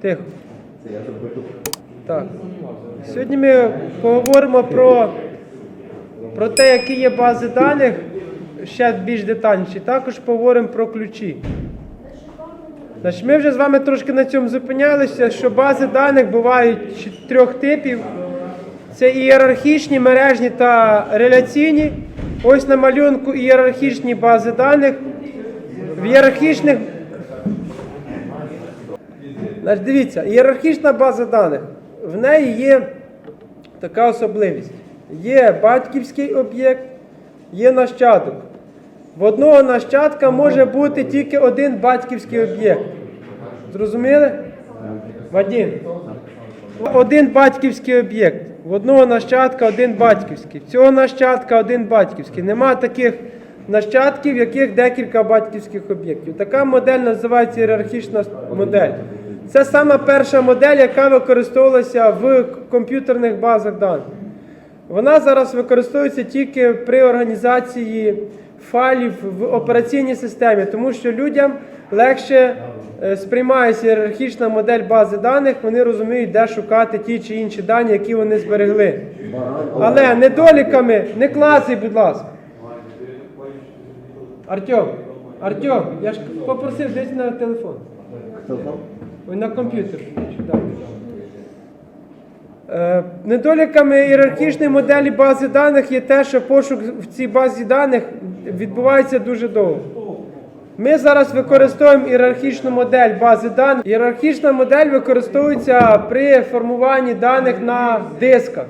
Тихо. Так. Сьогодні ми поговоримо про, про те, які є бази даних, ще більш детальніше. Також поговоримо про ключі. Значить, ми вже з вами трошки на цьому зупинялися, що бази даних бувають трьох типів. Це ієрархічні, мережні та реляційні. Ось на малюнку ієрархічні бази даних. В ієрархічних Значить, дивіться, ієрархічна база даних. В неї є така особливість. Є батьківський об'єкт, є нащадок. В одного нащадка може бути тільки один батьківський об'єкт. Зрозуміли? Вадим. Один батьківський об'єкт. В одного нащадка один батьківський. В цього нащадка один батьківський. Нема таких нащадків, в яких декілька батьківських об'єктів. Така модель називається ієрархічна модель. Це саме перша модель, яка використовувалася в комп'ютерних базах даних. Вона зараз використовується тільки при організації файлів в операційній системі, тому що людям легше е, сприймається ієрархічна модель бази даних, вони розуміють, де шукати ті чи інші дані, які вони зберегли. Але недоліками не клацай, будь ласка. Артем, Артем, я ж попросив десь на телефон. На комп'ютер. Е, Недоліками ієрархічної моделі бази даних є те, що пошук в цій базі даних відбувається дуже довго. Ми зараз використовуємо ієрархічну модель бази даних. Ієрархічна модель використовується при формуванні даних на дисках.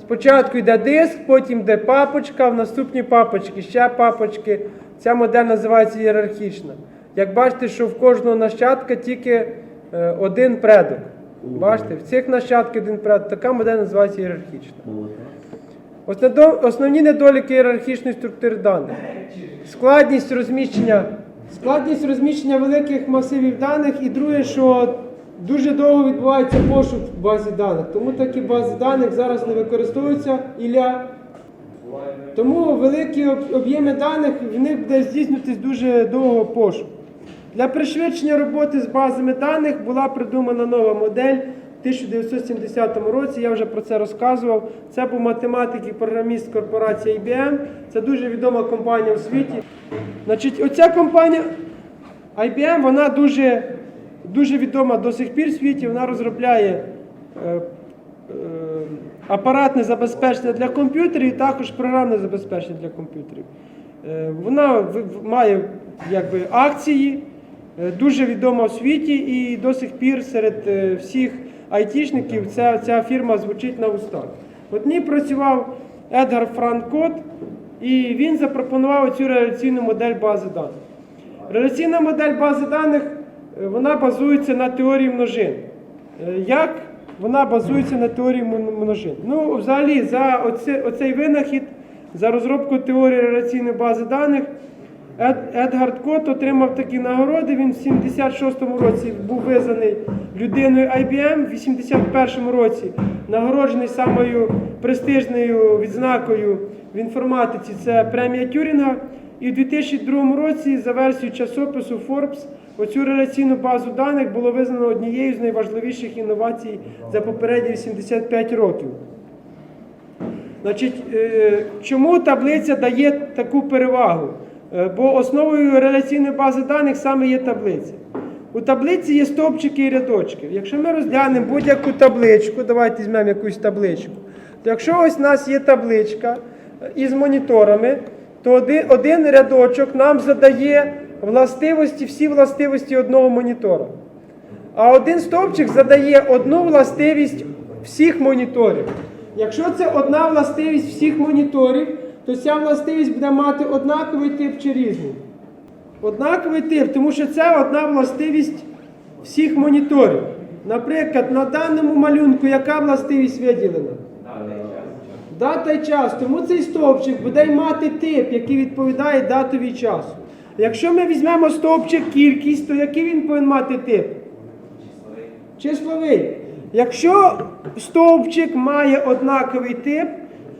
Спочатку йде диск, потім йде папочка, в наступній папочці ще папочки. Ця модель називається ієрархічна. Як бачите, що в кожного нащадка тільки е, один предок. Бачите, в цих нащадків один предок. Така модель називається ієрархічна. Основні недоліки ієрархічної структури даних. Складність розміщення. Складність розміщення великих масивів даних і друге, що дуже довго відбувається пошук в базі даних. Тому такі бази даних зараз не використовуються Ілля. Тому великі об'єми даних в них буде здійснюватись дуже довго пошук. Для пришвидшення роботи з базами даних була придумана нова модель в 1970 році. Я вже про це розказував. Це був математик і програміст корпорації IBM. Це дуже відома компанія у світі. Значить, оця компанія IBM, вона дуже, дуже відома до сих пір в світі. Вона розробляє е, е, апаратне забезпечення для комп'ютерів і також програмне забезпечення для комп'ютерів. Е, Вона має якби, акції, дуже відома в світі, і до сих пір серед е, всіх айтішників ця, ця фірма звучить на устах. От ній працював Едгар Франк Кот, і він запропонував цю реляційну модель бази даних. Реляційна модель бази даних е, вона базується на теорії множин. Е, Як вона базується на теорії множин? Ну, взагалі, за оце- оцей винахід, за розробку теорії реляційної бази даних, Ед, Едгард Кот отримав такі нагороди. Він в 76-му році був визнаний людиною IBM, в 81-му році нагороджений самою престижною відзнакою в інформатиці. Це премія Тюрінга. І в 2002 році за версією часопису Forbes оцю реляційну базу даних було визнано однією з найважливіших інновацій за попередні 85 років. Значить, е, чому таблиця дає таку перевагу? Е, Бо основою реляційної бази даних саме є таблиця. У таблиці є стовпчики і рядочки. Якщо ми розглянемо будь-яку табличку, давайте візьмемо якусь табличку, то якщо ось у нас є табличка е, із моніторами, то один, один рядочок нам задає властивості, всі властивості одного монітора. А один стовпчик задає одну властивість всіх моніторів. Якщо це одна властивість всіх моніторів, то ця властивість буде мати однаковий тип чи різний. Однаковий тип, тому що це одна властивість всіх моніторів. Наприклад, на даному малюнку яка властивість виділена? Дата і час. Тому цей стовпчик буде мати тип, який відповідає датові часу. Якщо ми візьмемо стовпчик кількість, то який він повинен мати тип? Числовий. Якщо стовпчик має однаковий тип,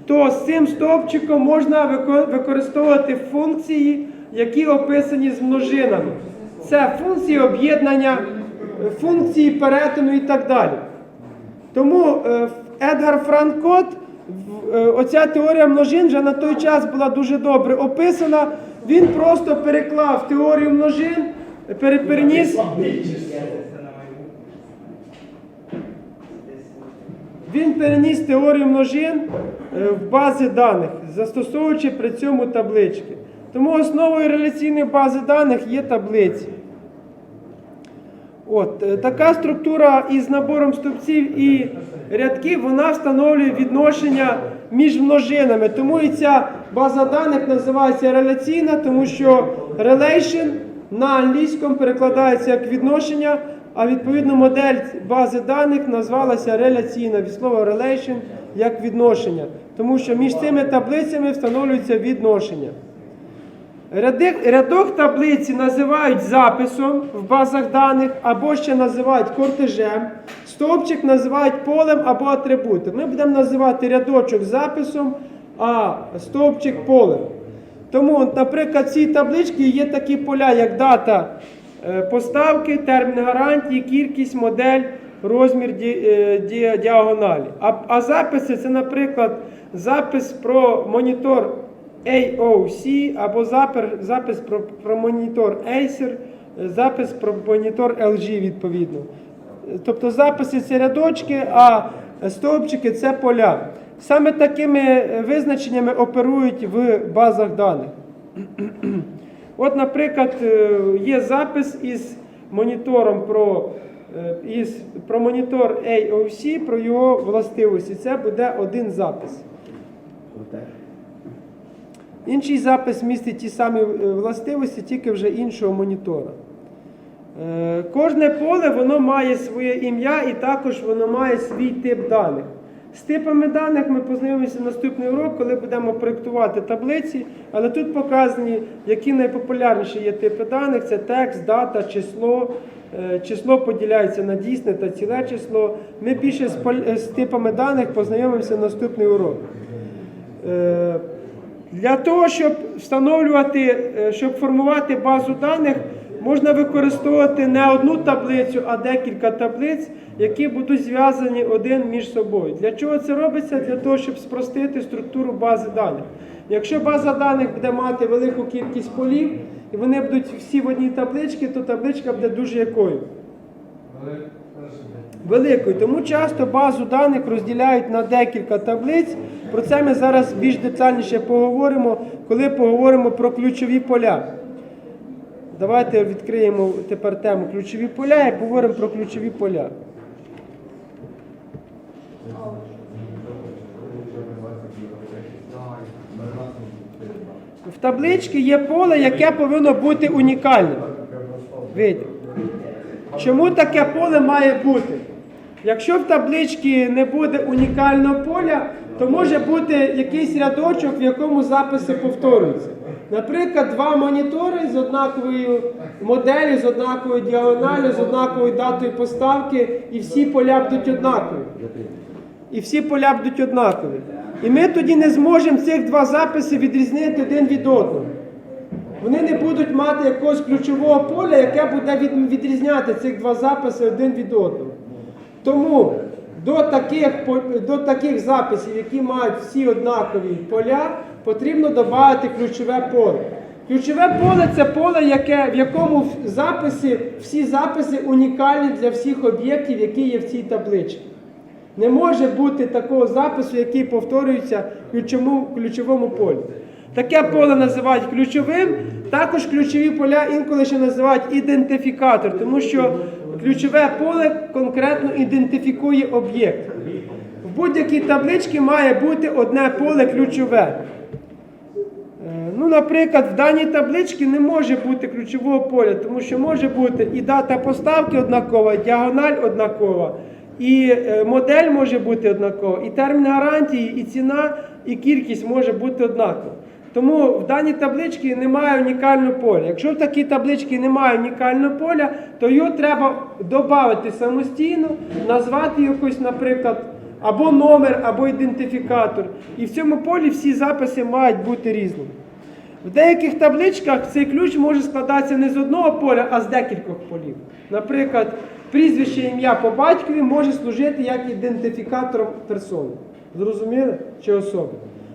то з цим стовпчиком можна використовувати функції, які описані з множинами. Це функції об'єднання, функції перетину і так далі. Тому е, Едгар Франкот, е, оця теорія множин вже на той час була дуже добре описана. Він просто переклав теорію множин, переніс. Він переніс теорію множин в бази даних, застосовуючи при цьому таблички. Тому основою реляційної бази даних є таблиці. От, е, така структура із набором стовпців і рядків, вона встановлює відношення між множинами. Тому і ця база даних називається реляційна, тому що relation на англійському перекладається як відношення, а відповідно модель бази даних назвалася реляційна від слова relation як відношення. Тому що між цими таблицями встановлюється відношення. Рядок таблиці називають записом в базах даних або ще називають кортежем. Стовпчик називають полем або атрибутом. Ми будемо називати рядочок записом, а стовпчик полем. Тому, наприклад, в цій табличці є такі поля, як дата е, поставки, термін гарантії, кількість, модель, розмір е, ді- діагоналі. А, а записи це, наприклад, запис про монітор AOC або запис про, про монітор Acer, запис про монітор LG відповідно. Тобто записи це рядочки, а стовпчики це поля. Саме такими визначеннями оперують в базах даних. От, наприклад, е, є запис із монітором про, е, із, про монітор AOC, про його властивості. Це буде один запис. Інший запис містить ті самі е, властивості, тільки вже іншого монітора. Е, Кожне поле воно має своє ім'я і також воно має свій тип даних. З типами даних ми познайомимося наступний урок, коли будемо проєктувати таблиці, але тут показані, які найпопулярніші є типи даних: це текст, дата, число. Е, Число поділяється на дійсне та ціле число. Ми більше з з типами даних познайомимося наступний урок. Е, Для того, щоб встановлювати, е, щоб формувати базу даних, можна використовувати не одну таблицю, а декілька таблиць, які будуть зв'язані один між собою. Для чого це робиться? Для того, щоб спростити структуру бази даних. Якщо база даних буде мати велику кількість полів, і вони будуть всі в одній табличці, то табличка буде дуже якою? великою. Тому часто базу даних розділяють на декілька таблиць. Про це ми зараз більш детальніше поговоримо, коли поговоримо про ключові поля. Давайте відкриємо тепер тему ключові поля і поговоримо про ключові поля. В табличці є поле, яке повинно бути унікальним. Видите? Чому таке поле має бути? Якщо в табличці не буде унікального поля, то може бути якийсь рядочок, в якому записи повторюються. Наприклад, два монітори з однаковою моделлю, з однаковою діагоналю, з однаковою датою поставки, і всі поля будуть однакові. І всі поля будуть однакові. І ми тоді не зможемо цих два записи відрізнити один від одного. Вони не будуть мати якогось ключового поля, яке буде відрізняти цих два записи один від одного. Тому до таких, до таких записів, які мають всі однакові поля, потрібно додати ключове поле. Ключове поле це поле, яке, в якому в- всі записи унікальні для всіх об'єктів, які є в цій табличці. Не може бути такого запису, який повторюється в ключовому, ключовому полі. Таке поле називають ключовим. Також ключові поля інколи ще називають ідентифікатор, тому що ключове поле конкретно ідентифікує об'єкт. В будь-якій табличці має бути одне поле ключове. Е, Ну, наприклад, в даній табличці не може бути ключового поля, тому що може бути і дата поставки однакова, і діагональ однакова, і е, модель може бути однакова, і термін гарантії, і ціна, і кількість може бути однакова. Тому в даній табличці немає унікального поля. Якщо в такій табличці немає унікального поля, то його треба додати самостійно, назвати якось, наприклад, або номер, або ідентифікатор. І в цьому полі всі записи мають бути різними. В деяких табличках цей ключ може складатися не з одного поля, а з декількох полів. Наприклад, прізвище ім'я по батькові може служити як ідентифікатором персони. Зрозуміли? Чи особи?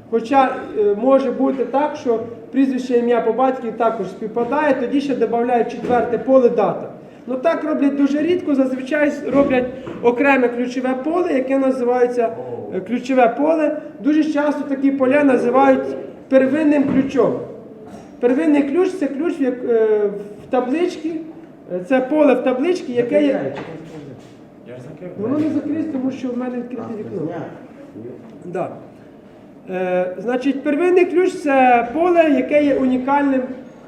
Хоча е, може бути так, що прізвище ім'я по батькові також співпадає, тоді ще додають четверте поле дата. Ну так роблять дуже рідко, зазвичай роблять окреме ключове поле, яке називається е, ключове поле. Дуже часто такі поля називають первинним ключом. Первинний ключ це ключ в, е, в табличці, це поле в табличці, яке є. Воно не закрите, тому що в мене відкрите вікно. Да. Е, значить, первинний ключ це поле, яке є унікальним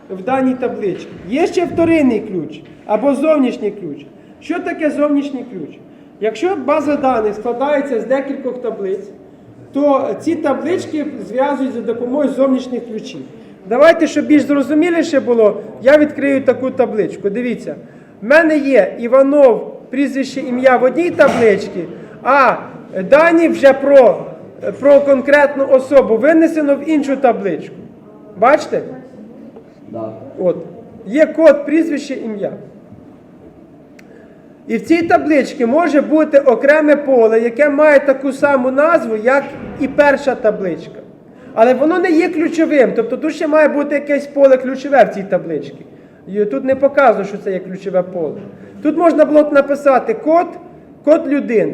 в даній табличці. Є ще вторинний ключ або зовнішній ключ. Що таке зовнішній ключ? Якщо база даних складається з декількох таблиць, то ці таблички зв'язують за допомогою зовнішніх ключів. Давайте, щоб більш зрозуміліше було, я відкрию таку табличку. Дивіться, в мене є Іванов, прізвище ім'я в одній табличці, а дані вже про, про конкретну особу винесено в іншу табличку. Бачите? От. Є код прізвище ім'я. І в цій табличці може бути окреме поле, яке має таку саму назву, як і перша табличка. Але воно не є ключовим. Тобто тут ще має бути якесь поле ключове в цій табличці. Тут не показано, що це є ключове поле. Тут можна було б написати код, код людини.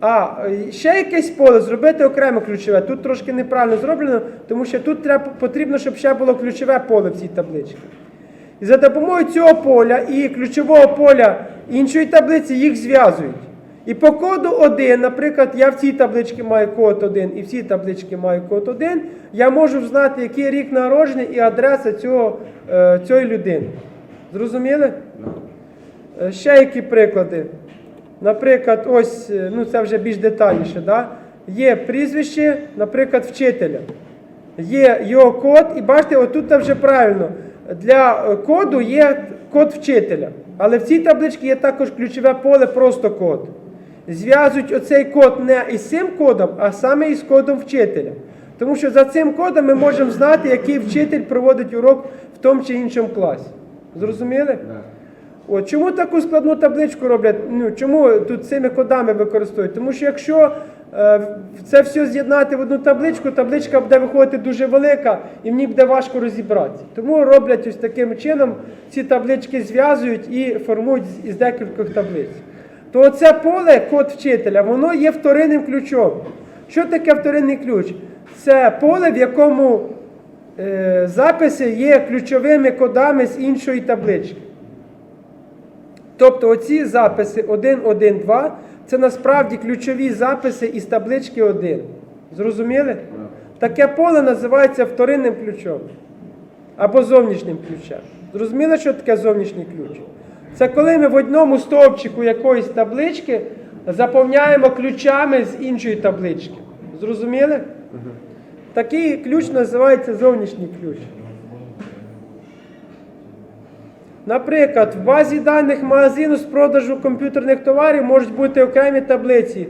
А е, ще якесь поле зробити окремо ключове. Тут трошки неправильно зроблено, тому що тут треба, потрібно, щоб ще було ключове поле в цій табличці. І за допомогою цього поля і ключового поля іншої таблиці їх зв'язують. І по коду 1, наприклад, я в цій табличці маю код 1 і в цій табличці маю код 1, я можу знати, який рік народження і адреса цього, е, цієї людини. Зрозуміли? Е, Ще які приклади? Наприклад, ось, е, ну це вже більш детальніше. Да? Є прізвище, наприклад, вчителя. Є його код, і бачите, отут вже правильно. Для коду є код вчителя. Але в цій табличці є також ключове поле просто код. Зв'язують оцей код не із цим кодом, а саме із кодом вчителя. Тому що за цим кодом ми можемо знати, який вчитель проводить урок в тому чи іншому класі. Зрозуміли? От, чому таку складну табличку роблять? Ну, чому тут цими кодами використовують? Тому що якщо е, це все з'єднати в одну табличку, табличка буде виходити дуже велика і в ній буде важко розібратися. Тому роблять ось таким чином, ці таблички зв'язують і формують із декількох таблиць. То оце поле, код вчителя, воно є вторинним ключом. Що таке вторинний ключ? Це поле, в якому е, записи є ключовими кодами з іншої таблички. Тобто оці записи 1, 1, 2 це насправді ключові записи із таблички 1. Зрозуміли? Таке поле називається вторинним ключом або зовнішнім ключем. Зрозуміли, що таке зовнішній ключ? Це коли ми в одному стовпчику якоїсь таблички заповняємо ключами з іншої таблички. Зрозуміли? Такий ключ називається зовнішній ключ. Наприклад, в базі даних магазину з продажу комп'ютерних товарів можуть бути окремі таблиці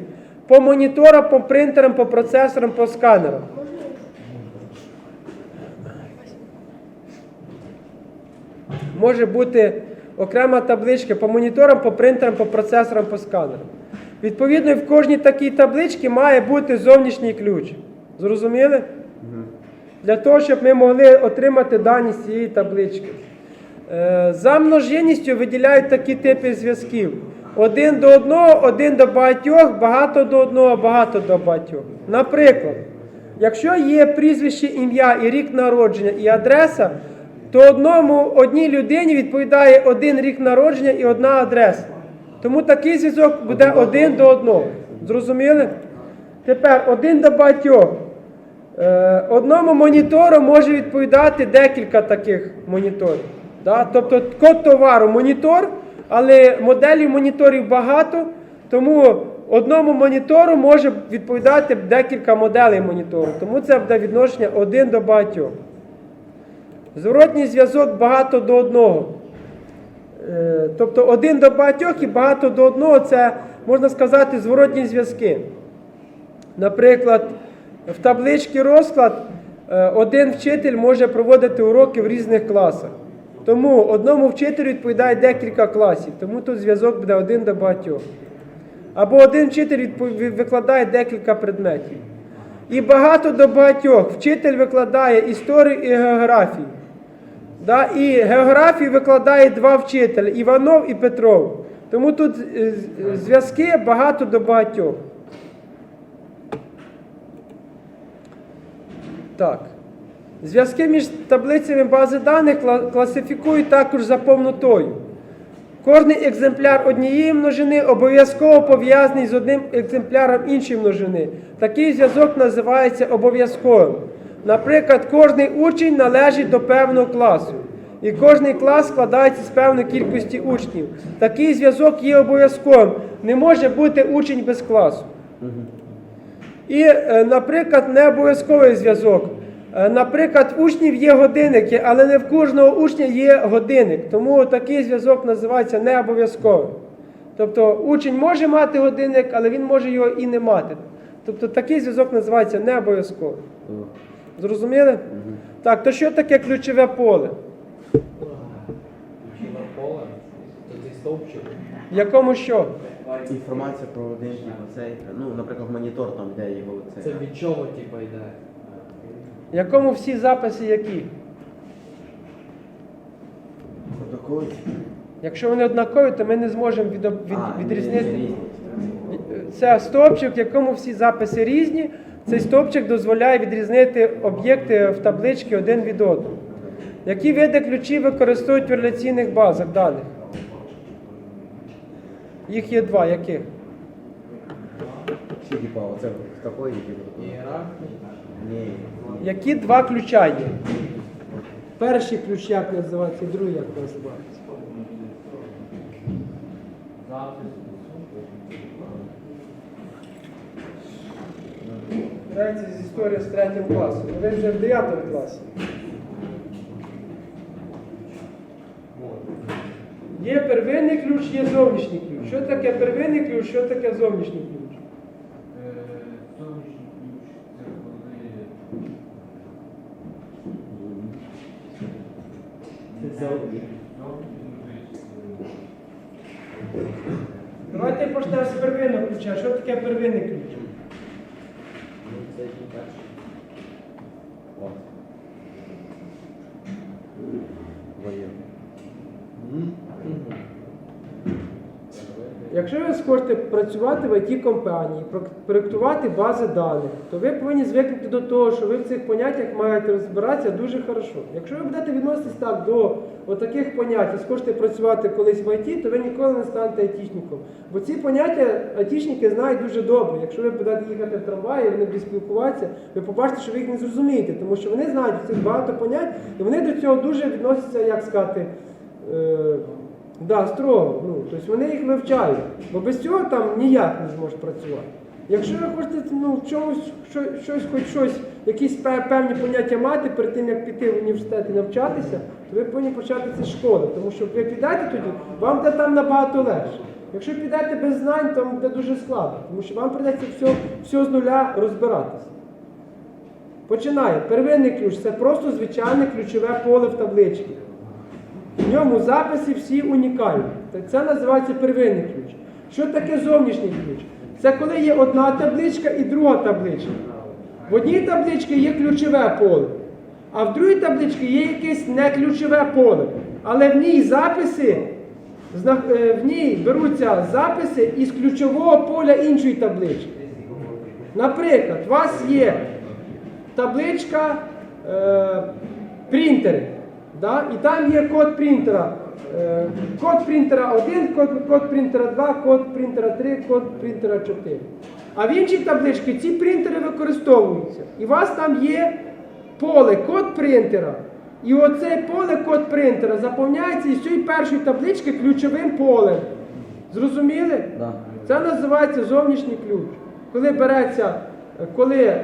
по моніторам, по принтерам, по процесорам, по сканерам. Може бути окрема табличка по моніторам, по принтерам, по процесорам, по сканерам. Відповідно, в кожній такій табличці має бути зовнішній ключ. Зрозуміли? Для того, щоб ми могли отримати дані з цієї таблички. Е, За множинністю виділяють такі типи зв'язків: один до одного, один до багатьох, багато до одного, багато до багатьох. Наприклад, якщо є прізвище, ім'я і рік народження і адреса, то одному одній людині відповідає один рік народження і одна адреса. Тому такий зв'язок буде один до одного. Зрозуміли? Тепер один до багатьох. Е, Одному монітору може відповідати декілька таких моніторів. Да? Тобто код товару монітор, але моделів моніторів багато, тому одному монітору може відповідати декілька моделей монітору. Тому це буде відношення один до багатьох. Зворотній зв'язок багато до одного. Е, Тобто один до багатьох і багато до одного це, можна сказати, зворотні зв'язки. Наприклад, в табличці розклад е, один вчитель може проводити уроки в різних класах. Тому одному вчителю відповідає декілька класів, тому тут зв'язок буде один до багатьох. Або один вчитель викладає декілька предметів. І багато до багатьох. Вчитель викладає історію і географію. Да? І географію викладає два вчителі Іванов і Петров. Тому тут е, зв'язки багато до багатьох. Так. Зв'язки між таблицями бази даних класифікують також за повнотою. Кожний екземпляр однієї множини обов'язково пов'язаний з одним екземпляром іншої множини. Такий зв'язок називається обов'язковим. Наприклад, кожний учень належить до певного класу, і кожний клас складається з певної кількості учнів. Такий зв'язок є обов'язковим. Не може бути учень без класу. І, е, наприклад, не обов'язковий зв'язок. Е, Наприклад, учнів є годинники, але не в кожного учня є годинник. Тому такий зв'язок називається не обов'язковим. Тобто учень може мати годинник, але він може його і не мати. Тобто такий зв'язок називається не обов'язковим. Зрозуміли? Так, то що таке ключове поле? Ключове поле, то цей стовпчик. В якому що? Інформація про один типу, цей, ну, наприклад, монітор там, де його Це цей. від чого типу йде? В якому всі записи які? Протокол. Якщо вони однакові, то ми не зможемо від, від, А, відрізнити. різні. Це стовпчик, в якому всі записи різні. Цей стовпчик дозволяє відрізнити об'єкти в табличці один від одного. Які види ключів використовують в реляційних базах даних? Їх є два. Яких? Такої, типу, такої? Ні. Які два ключа є? Перший ключ як називається, другий як називається? Грається з історії з третім класом. Ви вже в 9 класі. Є первинний ключ, є зовнішній ключ. Що таке первинний ключ, що таке зовнішній ключ? Зовнішній ключ це коли Давайте почнемо з первинного ключа. Що таке первинний ключ? Ну, це який перший. О. Воєнний. Якщо ви хочете працювати в it компанії проєктувати бази даних, то ви повинні звикнути до того, що ви в цих поняттях маєте розбиратися дуже хорошо. Якщо ви будете відноситись так до таких понять і схочете працювати колись в IT, то ви ніколи не станете айтішником. Бо ці поняття айтішники знають дуже добре. Якщо ви будете їхати в трамваї, вони будуть спілкуватися, ви побачите, що ви їх не зрозумієте, тому що вони знають цих багато понять, і вони до цього дуже відносяться, як сказати. Е, Да, строго. Ну, тобто вони їх вивчають. Бо без цього там ніяк не зможеш працювати. Якщо ви хочете ну, в чомусь, що, щось, хоч щось, якісь певні поняття мати перед тим, як піти в університет і навчатися, то ви повинні почати це школи. Тому що ви підете тоді, вам буде там набагато легше. Якщо підете без знань, то буде дуже складно, тому що вам прийдеться все, все з нуля розбиратися. Починає. Первинний ключ це просто звичайне ключове поле в табличці. В ньому записи всі унікальні. Це називається первинний ключ. Що таке зовнішній ключ? Це коли є одна табличка і друга табличка. В одній табличці є ключове поле, а в другій табличці є якесь неключове поле. Але в ній записи, е, в ній беруться записи із ключового поля іншої таблички. Наприклад, у вас є табличка е, принтери. Да? І там є код принтера. Е, код принтера 1, код, код принтера 2, код принтера 3, код принтера 4. А в іншій табличці ці принтери використовуються. І у вас там є поле код принтера. І оце поле код принтера заповняється із цієї першої таблички ключовим полем. Зрозуміли? Да. Це називається зовнішній ключ. Коли береться, е, коли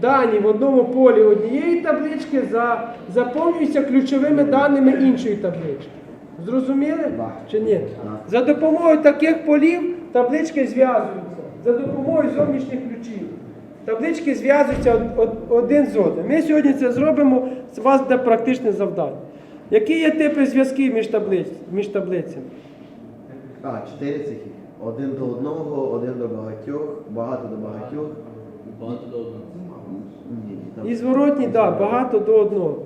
дані в одному полі однієї таблички заповнюються ключовими даними іншої таблички. Зрозуміли? Чи ні? За допомогою таких полів таблички зв'язуються. За допомогою зовнішніх ключів. таблички зв'язуються од- од- один з одним. Ми сьогодні це зробимо, це у вас буде практичне завдання. Які є типи зв'язків між, таблиць, між таблицями? А, чотири цих. Один до одного, один до багатьох, багато до багатьох. Багато до одного. І зворотні, так, да, багато до одного.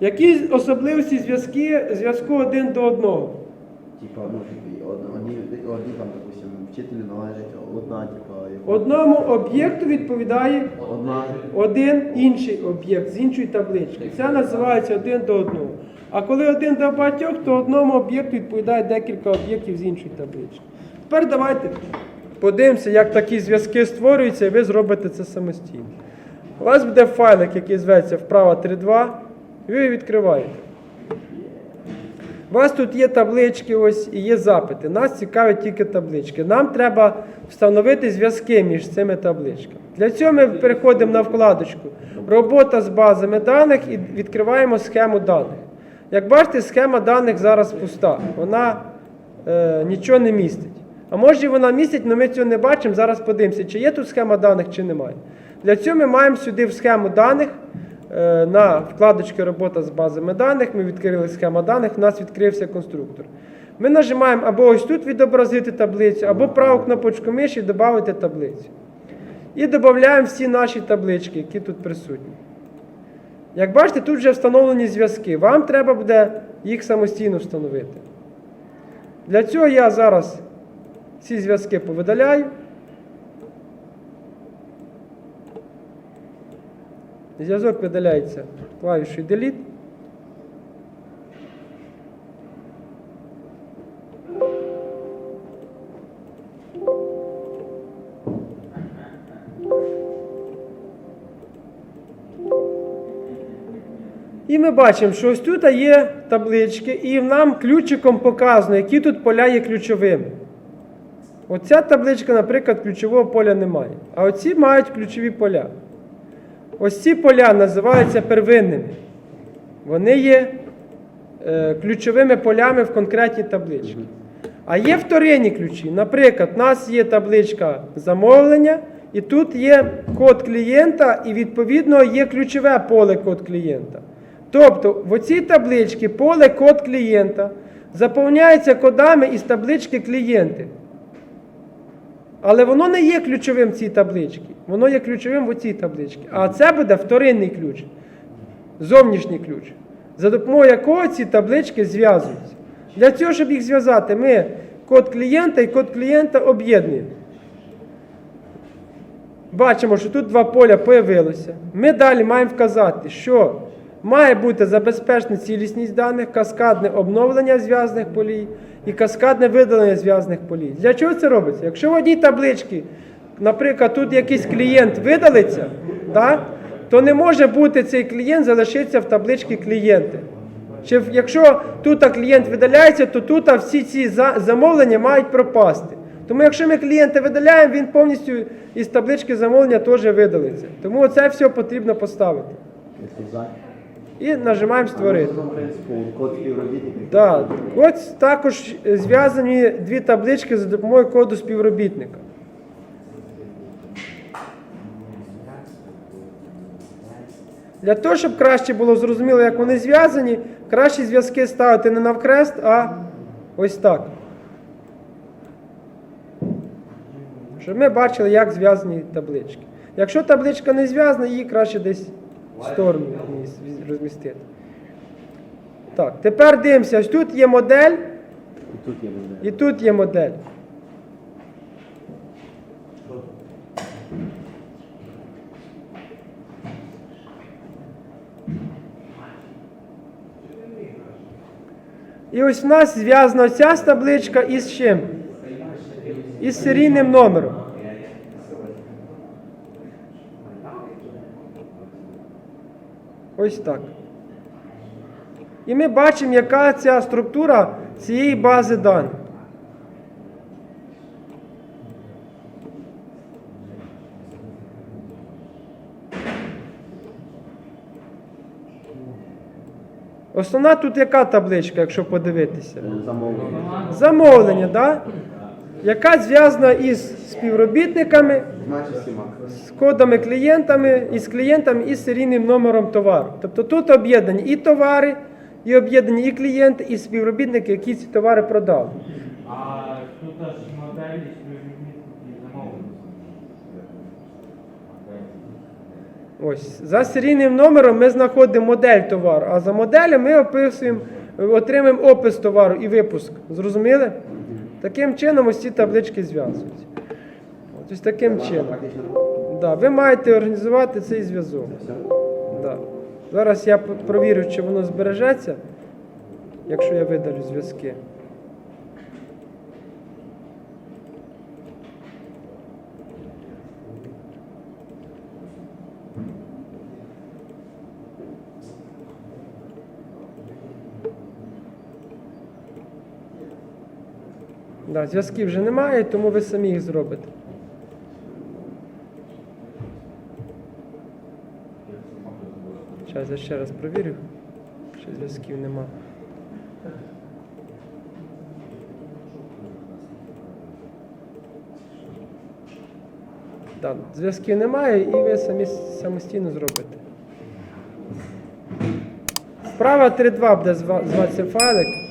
Які особливості зв'язки, зв'язку один до одного? Типа, ну, типу, од- одні, одні там, допустим, вчителю належить одна, типа, Одному об'єкту відповідає одна. один інший об'єкт з іншої таблички. Це називається один до одного. А коли один до багатьох, то одному об'єкту відповідає декілька об'єктів з іншої таблички. Тепер давайте подивимося, як такі зв'язки створюються, і ви зробите це самостійно. У вас буде файлик, який зветься вправа 3.2, і ви відкриваєте. У вас тут є таблички ось і є запити. Нас цікавлять тільки таблички. Нам треба встановити зв'язки між цими табличками. Для цього ми переходимо на вкладочку Робота з базами даних і відкриваємо схему даних. Як бачите, схема даних зараз пуста. Вона е, нічого не містить. А може вона містить, але ми цього не бачимо. Зараз подивимося, чи є тут схема даних, чи немає. Для цього ми маємо сюди в схему даних е, на вкладочці Робота з базами даних. Ми відкрили схему даних, у нас відкрився конструктор. Ми нажимаємо або ось тут відобразити таблицю, або праву кнопочку миші додати таблицю. І додаємо всі наші таблички, які тут присутні. Як бачите, тут вже встановлені зв'язки. Вам треба буде їх самостійно встановити. Для цього я зараз ці зв'язки повидаляю. Зв'язок видаляється клавішою Delete. І ми бачимо, що ось тут є таблички, і нам ключиком показано, які тут поля є ключовими. Оця табличка, наприклад, ключового поля немає. А оці мають ключові поля. Ось ці поля називаються первинними. Вони є е, ключовими полями в конкретній табличці. А є вторинні ключі. Наприклад, у нас є табличка замовлення, і тут є код клієнта, і відповідно є ключове поле код клієнта. Тобто в оцій табличці поле код клієнта заповняється кодами із таблички клієнти. Але воно не є ключовим в цій табличці. Воно є ключовим в цій табличці. А це буде вторинний ключ, зовнішній ключ, за допомогою якого ці таблички зв'язуються. Для цього, щоб їх зв'язати, ми код клієнта і код клієнта об'єднуємо. Бачимо, що тут два поля появилося. Ми далі маємо вказати, що має бути забезпечена цілісність даних, каскадне обновлення зв'язаних полій і каскадне видалення зв'язаних полій. Для чого це робиться? Якщо в одній табличці, наприклад, тут якийсь клієнт видалиться, так, то не може бути цей клієнт залишитися в табличці клієнти. Чи якщо тут клієнт видаляється, то тут всі ці замовлення мають пропасти. Тому якщо ми клієнта видаляємо, він повністю із таблички замовлення теж видалиться. Тому це все потрібно поставити. І нажимаємо створити. Код співробітника. Так, ось також зв'язані дві таблички за допомогою коду співробітника. Для того, щоб краще було зрозуміло, як вони зв'язані, краще зв'язки ставити не навкрест, а ось так. Щоб ми бачили, як зв'язані таблички. Якщо табличка не зв'язана, її краще десь в сторону розмістити. Так, тепер дивимося, ось тут є модель І тут є модель. і тут є модель. І ось в нас зв'язана ця табличка із чим? Із серійним номером. Ось так. І ми бачимо, яка ця структура цієї бази даних. Основна тут яка табличка, якщо подивитися? Замовлення. Замовлення, так? Да? яка зв'язана із співробітниками. З кодами клієнтами, із клієнтами і з серійним номером товару. Тобто тут об'єднані і товари, і об'єднані і клієнти, і співробітники, які ці товари продали. А тут аж моделі співробітників. Ось за серійним номером ми знаходимо модель товару, а за моделлю ми описуємо, отримуємо опис товару і випуск. Зрозуміли? Таким чином ось ці таблички зв'язуються. Ось таким чином. Да, ви маєте організувати цей зв'язок. Да. Зараз я провірю, чи воно збережеться, якщо я видалю зв'язки. Да, зв'язків вже немає, тому ви самі їх зробите. Зараз я ще раз провірю, що зв'язків нема. Так, зв'язків немає і ви самі самостійно зробите. Справа 3.2 буде зватися файлик.